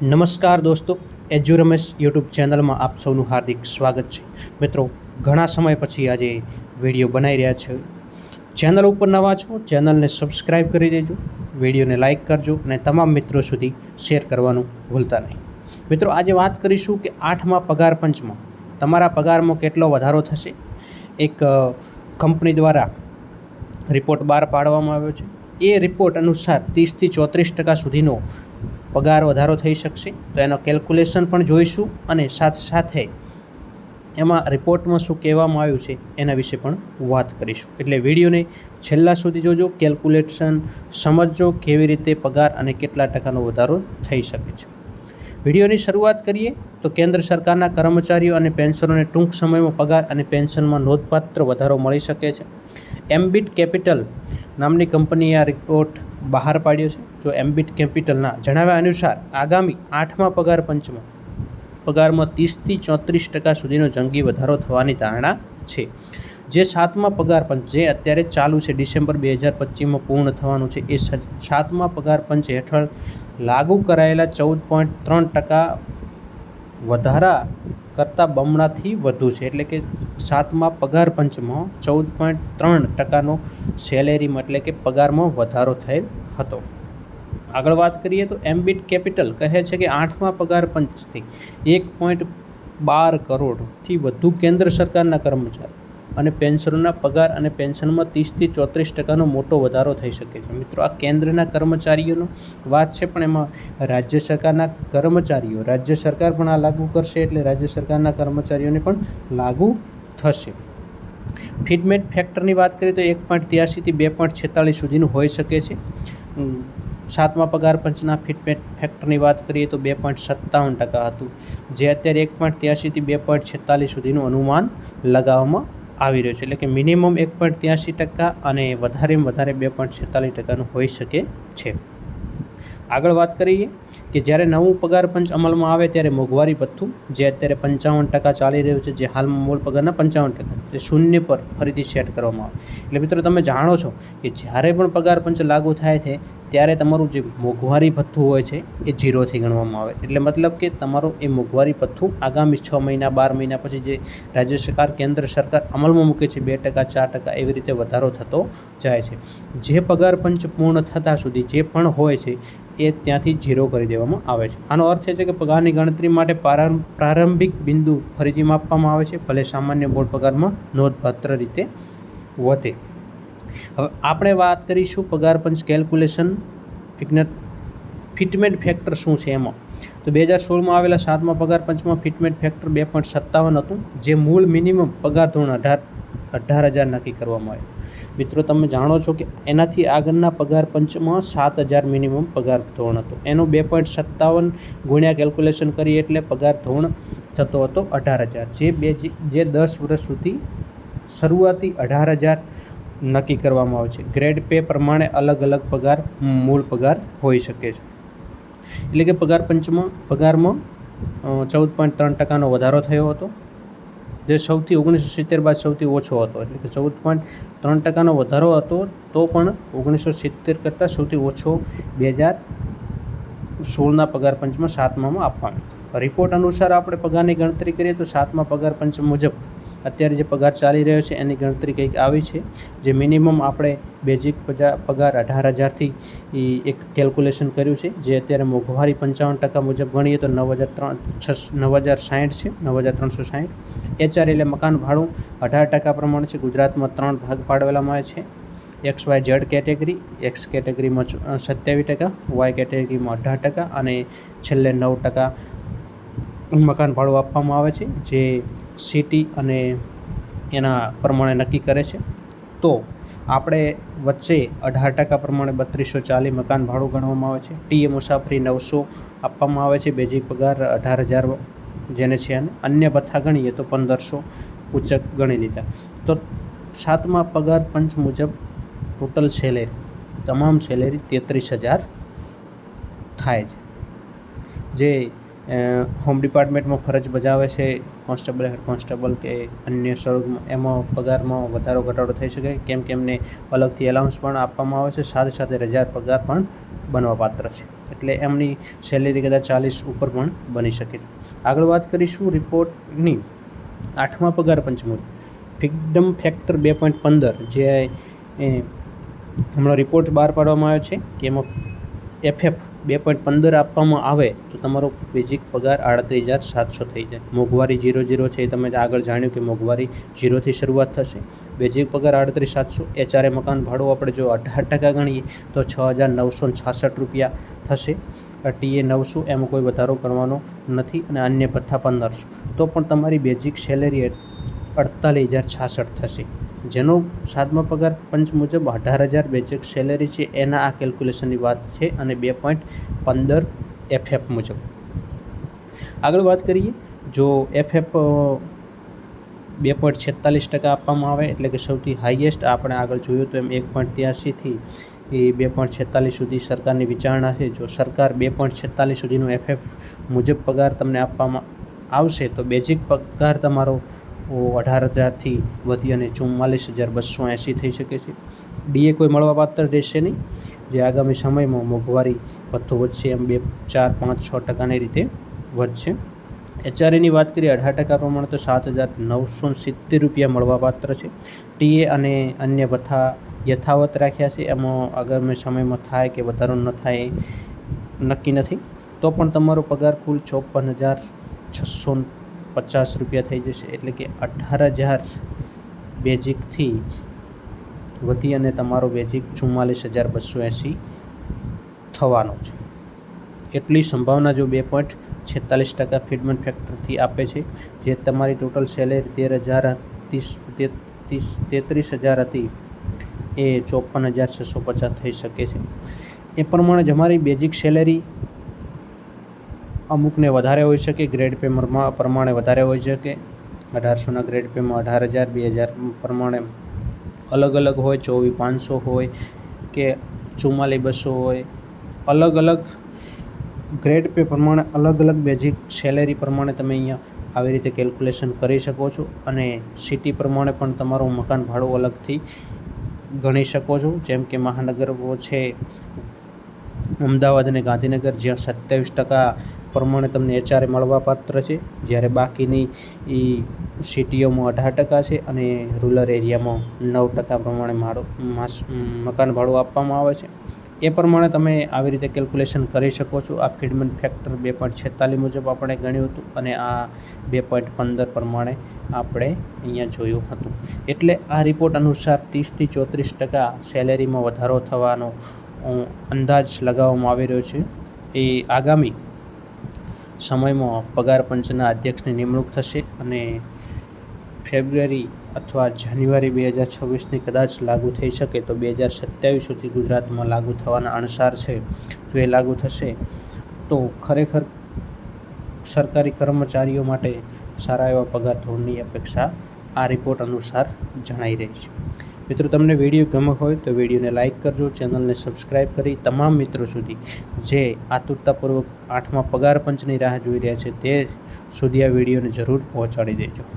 નમસ્કાર દોસ્તો એજ્યુ રમેશ યુટ્યુબ ચેનલમાં આપ સૌનું હાર્દિક સ્વાગત છે. મિત્રો, ઘણા સમય પછી આજે વીડિયો બનાવી રહ્યા છે. ચેનલ ઉપર નવા છો, ચેનલને સબસ્ક્રાઈબ કરી દેજો, વિડીયોને લાઇક કરજો અને તમામ મિત્રો સુધી શેર કરવાનું ભૂલતા નહીં. મિત્રો, આજે વાત કરીશું કે આઠમા પગાર પંચમાં તમારા પગારમાં કેટલો વધારો થશે? એક કંપની દ્વારા રિપોર્ટ બહાર પાડવામાં આવ્યો છે. એ રિપોર્ટ અનુસાર ત્રીસથી ચોત્રીસ ટકા સુધીનો પગાર વધારો થઈ શકશે. તો એનો કેલ્ક્યુલેશન પણ જોઈશું અને સાથે સાથે એમાં રિપોર્ટમાં શું કહેવામાં આવ્યું છે એના વિશે પણ વાત કરીશું. એટલે વિડીયોને છેલ્લા સુધી જોજો. કેલ્ક્યુલેશન સમજજો કેવી રીતે પગાર અને કેટલા ટકાનો વધારો થઈ શકે છે. વિડીયોની શરૂઆત કરીએ તો કેન્દ્ર સરકારના કર્મચારીઓ અને પેન્શનોને ટૂંક સમયમાં પગાર અને પેન્શનમાં નોંધપાત્ર વધારો મળી શકે છે. એમ્બિટ કેપિટલ નામની કંપનીએ આ રિપોર્ટ બહાર પાડ્યો છે. જો એમ્બિટ કેપિટલના જણાવ્યા અનુસાર આગામી આઠમા પગાર પંચમાં પગારમાં ત્રીસથી ચોત્રીસ ટકા સુધીનો જંગી વધારો થવાની ધારણા છે. જે સાતમા પગાર પંચ, જે અત્યારે ચાલુ છે ડિસેમ્બર બે હજાર પચીસમાં પૂર્ણ થવાનું છે, એ સાતમા પગાર પંચ હેઠળ લાગુ કરાયેલા ચૌદ પોઈન્ટ ત્રણ ટકા વધારા કરતાં બમણાથી વધુ છે. એટલે કે સાતમા પગાર પંચમાં ચૌદ પોઈન્ટ ત્રણ ટકાનો સેલેરીમાં એટલે કે પગારમાં વધારો થયેલ હતો. આગળ વાત કરીએ તો એમ્બિટ કેપિટલ કહે છે કે આઠમા પગાર પંચથી એક પોઈન્ટ બાર કરોડથી વધુ કેન્દ્ર સરકારના કર્મચારી અને પેન્શનના પગાર અને પેન્શનમાં ત્રીસથી ચોત્રીસ ટકાનો મોટો વધારો થઈ શકે છે. મિત્રો, આ કેન્દ્રના કર્મચારીઓનો વાત છે, પણ એમાં રાજ્ય સરકારના કર્મચારીઓ, રાજ્ય સરકાર પણ આ લાગુ કરશે એટલે રાજ્ય સરકારના કર્મચારીઓને પણ લાગુ થશે. ફીડમેટ ફેક્ટરની વાત કરીએ તો એક પોઈન્ટ ત્યાસીથી બે પોઈન્ટ છેતાળીસ સુધીનું હોઈ શકે છે. સાતમા પગાર પંચના ફીડમેટ ફેક્ટરની વાત કરીએ તો બે પોઈન્ટ સત્તાવન ટકા હતું. જે અત્યારે એક પોઈન્ટ ત્યાસીથી બે પોઈન્ટ છેતાલીસ સુધીનું અનુમાન લગાવવામાં આવી રહ્યું છે. એટલે કે મિનિમમ એક પોઈન્ટ ત્યાસી ટકા અને વધારેમાં વધારે બે પોઈન્ટ છેતાલીસ ટકાનું હોઈ શકે છે. આગળ વાત કરીએ કે જ્યારે નવું પગાર પંચ અમલમાં આવે ત્યારે મોંઘવારી ભથ્થું, જે અત્યારે પંચાવન ટકા ચાલી રહ્યું છે, જે હાલમાં મૂળ પગારના પંચાવન ટકા તે શૂન્ય પર ફરીથી સેટ કરવામાં આવે. એટલે મિત્રો તમે જાણો છો કે જ્યારે પણ પગાર પંચ લાગુ થાય છે, ત્યારે તમારું જે મોંઘવારી ભથ્થું હોય છે, એ ઝીરોથી ગણવામાં આવે. એટલે મતલબ કે તમારું એ મોંઘવારી ભથ્થું આગામી છ મહિના, બાર મહિના પછી જે રાજ્ય સરકાર, કેન્દ્ર સરકાર અમલમાં મૂકે છે, બે ટકા, ચાર ટકા એવી રીતે વધારો થતો જાય છે. જે પગાર પંચ પૂર્ણ થતાં સુધી જે પણ હોય છે એ ત્યાંથી ઝીરો કરી દેવામાં આવે છે. આનો અર્થ એ છે કે પગારની ગણતરી માટે પ્રારંભ પ્રારંભિક બિંદુ ફરીથી માપવામાં આવે છે. ભલે સામાન્ય બોર્ડ પગારમાં નોંધપાત્ર રીતે વધે. હવે આપણે વાત કરીશું પગાર પંચ કેલ્ક્યુલેશન ફિટમેન્ટ ફેક્ટર શું છે એમાં? તો બે હજાર સોળમાં આવેલા સાતમા પગાર પંચમાં ફિટમેન્ટ ફેક્ટર બે પોઈન્ટ સત્તાવન હતું, જે મૂળ મિનિમમ પગાર ધોરણ અઢાર અઢાર હજાર નક્કી કરવામાં આવ્યો મિત્રો, તમે જાણો છો કે એનાથી આગળના પગાર પંચમાં સાત હજાર મિનિમમ પગાર ધોરણ હતો. એનું બે પોઈન્ટ સત્તાવન ગુણ્યા કેલ્ક્યુલેશન કરીએ એટલે પગાર ધોરણ થતો હતો અઢાર હજાર. જે બે જે દસ વર્ષ સુધી શરૂઆતી અઢાર હજાર નક્કી કરવામાં આવે છે. ગ્રેડ પે પ્રમાણે અલગ અલગ પગાર, મૂળ પગાર હોઈ શકે છે. એટલે કે પગાર પંચમાં, પગારમાં ચૌદ પોઈન્ટ ત્રણ ટકાનો વધારો થયો હતો. જે સૌથી ઓગણીસો સિત્તેર બાદ સૌથી ઓછો હતો. એટલે કે ચૌદ પોઈન્ટ ત્રણ ટકાનો વધારો હતો, તો પણ ઓગણીસો સિત્તેર કરતાં સૌથી ઓછો બે હજાર સોળના પગાર પંચમાં સાતમામાં આપવાનો રિપોર્ટ અનુસાર આપણે પગારની ગણતરી કરીએ તો સાતમા પગાર પંચ મુજબ અત્યારે જે પગાર ચાલી રહ્યો છે, એની ગણતરી કંઈક આવી છે. જે મિનિમમ આપણે બેઝિક પગાર અઢાર હજારથી એક કેલ્ક્યુલેશન કર્યું છે. જે અત્યારે મોંઘવારી પંચાવન ટકા મુજબ ગણીએ તો નવ હજાર ત્રણ છ નવ હજાર સાઠ છે, નવ હજાર ત્રણસો સાઠ એચઆર એટલે મકાન ભાડું અઢાર ટકા પ્રમાણે છે. ગુજરાતમાં ત્રણ ભાગ પાડવેલામાં આવે છે. X Y Z category, X કેટેગરીમાં સત્યાવીસ ટકા, વાય કેટેગરીમાં અઢાર ટકા અને છેલ્લે નવ ટકા મકાન ભાડું આપવામાં આવે છે, જે સિટી અને એના પ્રમાણે નક્કી કરે છે. તો આપણે વચ્ચે અઢાર ટકા પ્રમાણે બત્રીસો ચાલીસ મકાન ભાડું ગણવામાં આવે છે. ટીએ મુસાફરી નવસો આપવામાં આવે છે. બેઝિક પગાર અઢાર હજાર જેને છે અને અન્ય ભથ્થા ગણીએ તો પંદરસો ઉચ્ચક ગણી લીધા. તો સાતમા પગાર પંચ મુજબ ટોટલ સેલેરી તમામ સેલેરી તેત્રીસ હજાર થાય છે. જે હોમ ડિપાર્ટમેન્ટમાં ફરજ બજાવે છે કોન્સ્ટેબલ હેડ કોન્સ્ટેબલ કે અન્ય સ્વરૂપમાં, એમાં પગારમાં વધારો ઘટાડો થઈ શકે, કેમ કે એમને અલગથી એલાઉન્સ પણ આપવામાં આવે છે, સાથે સાથે રજા પગાર પણ બનવા પાત્ર છે. એટલે એમની સેલેરી કદાચ ચાલીસ ઉપર પણ બની શકે છે. આગળ વાત કરીશું રિપોર્ટની આઠમા પગાર પંચ મુજબ ફિકડમ ફેક્ટર બે પોઈન્ટ પંદર, જે હમણાં રિપોર્ટ બહાર પાડવામાં આવ્યો છે, કે એમાં એફએફ બે પોઈન્ટ પંદર આપવામાં આવે, તો તમારો બેઝિક પગાર આડત્રીસ હજાર સાતસો થઈ જાય. મોંઘવારી જીરો જીરો છે એ તમે આગળ જાણ્યું કે મોંઘવારી જીરોથી શરૂઆત થશે. બેઝિક પગાર આડત્રીસ સાતસો એચઆરએ મકાન ભાડું આપણે જો અઢાર ટકા ગણીએ, તો છ હજાર નવસો છાસઠ રૂપિયા થશે. ટીએ નવસો, એમાં કોઈ વધારો કરવાનો નથી અને અન્ય ભથ્થા પંદરસો. તો પણ તમારી બેઝિક સેલેરી અડતાલીસ હજાર છાસઠ થશે. જેનો સાતમા પગાર પંચ મુજબ અઢાર હજાર બેઝિક સેલેરી છે. એના આ કેલ્ક્યુલેશનની વાત છે અને બે પોઈન્ટ પંદર એફએફ મુજબ. આગળ વાત કરીએ. જો એફએફ બે પોઈન્ટ છેતાલીસ ટકા આપવામાં આવે એટલે કે સૌથી હાઈએસ્ટ આપણે આગળ જોયું તો એમ એક પોઈન્ટ ત્યાસીથી એ બે પોઈન્ટ છેતાલીસ સુધી સરકારની વિચારણા છે. જો સરકાર બે પોઈન્ટ છેતાલીસ સુધીનો એફએફ મુજબ પગાર તમને આપવામાં આવશે તો બેઝિક પગાર તમારો અઢાર હજારથી વધી અને ચુમ્માલીસ હજાર બસો એંસી થઈ શકે છે. ડીએ કોઈ મળવાપાત્ર રહેશે નહીં. જે આગામી સમયમાં મોંઘવારી ભથ્થો વધશે એમ બે, ચાર, પાંચ, છ ટકાની રીતે વધશે. એચઆરએની વાત કરીએ, અઢાર ટકા પ્રમાણે તો સાત હજાર નવસો સિત્તેર રૂપિયા મળવાપાત્ર છે. ટીએ અને અન્ય ભથ્થા યથાવત રાખ્યા છે. એમાં આગામી સમયમાં થાય કે વધારો ન થાય નક્કી નથી. તો પણ તમારો પગાર કુલ ચોપન હજાર છસો પચાસ રૂપિયા થઈ જશે. એટલે કે અઢાર હજાર બેઝિકથી વધી અને તમારો બેઝિક ચુમ્માલીસ હજાર બસો એંસી થવાનો છે. એટલી સંભાવના જો બે પોઈન્ટ છેતાલીસ ટકા ફીડમેન્ટ ફેક્ટરથી આપે છે, જે તમારી ટોટલ સેલેરી તેર હજાર ત્રીસ તેત્રીસ તેત્રીસ હજાર હતી, એ ચોપન હજાર છસો પચાસ થઈ શકે છે. એ પ્રમાણે જ અમારી બેઝિક સેલેરી અમુકને વધારે હોઈ શકે, ગ્રેડ પે પ્રમાણે વધારે હોઈ શકે. અઢારસોના ગ્રેડ પેમાં અઢાર હજાર, બે હજાર પ્રમાણે અલગ અલગ હોય, ચોવીસ પાંચસો હોય કે ચુમ્માલી બસો હોય. અલગ અલગ ગ્રેડ પે પ્રમાણે અલગ અલગ બેઝિક સેલેરી પ્રમાણે તમે અહીંયા આવી રીતે કેલ્ક્યુલેશન કરી શકો છો અને સિટી પ્રમાણે પણ તમારું મકાન ભાડું અલગથી ગણી શકો છો. જેમ કે મહાનગરો છે, અમદાવાદ અને ગાંધીનગર જ્યાં સત્યાવીસ ટકા પ્રમાણે તમને એચઆરએ મળવાપાત્ર છે. જ્યારે બાકીની એ સિટીઓમાં અઢાર ટકા છે અને રૂરલ એરિયામાં નવ ટકા પ્રમાણે માળો, માસ, મકાન ભાડું આપવામાં આવે છે. એ પ્રમાણે તમે આવી રીતે કેલ્ક્યુલેશન કરી શકો છો. આ ફીડમેન્ટ ફેક્ટર બે પોઈન્ટ છેતાલીસ મુજબ આપણે ગણ્યું હતું અને આ બે પોઈન્ટ પંદર પ્રમાણે આપણે અહીંયા જોયું હતું. એટલે આ રિપોર્ટ અનુસાર ત્રીસથી ચોત્રીસ ટકા સેલેરીમાં વધારો થવાનો અંદાજ લગાવવામાં આવી રહ્યો છે. એ આગામી સમયમાં પગાર પંચના અધ્યક્ષની નિમણૂક થશે અને ફેબ્રુઆરી અથવા જાન્યુઆરી બે હજાર છવ્વીસની કદાચ લાગુ થઈ શકે તો બે હજાર સત્યાવીસ સુધી ગુજરાતમાં લાગુ થવાના અણસાર છે. જો એ લાગુ થશે તો ખરેખર સરકારી કર્મચારીઓ માટે સારા એવા પગાર ધોરણની અપેક્ષા આ રિપોર્ટ અનુસાર જણાઈ રહી છે. મિત્રો, તમને વીડિયો ગમ્યો હોય તો વિડીયોને લાઇક કરજો, ચેનલને સબસ્ક્રાઈબ કરી તમામ મિત્રો સુધી જે આતુરતાપૂર્વક આઠમા પગાર પંચની રાહ જોઈ રહ્યા છે તે સુધી આ વિડીયોને જરૂર પહોંચાડી દેજો.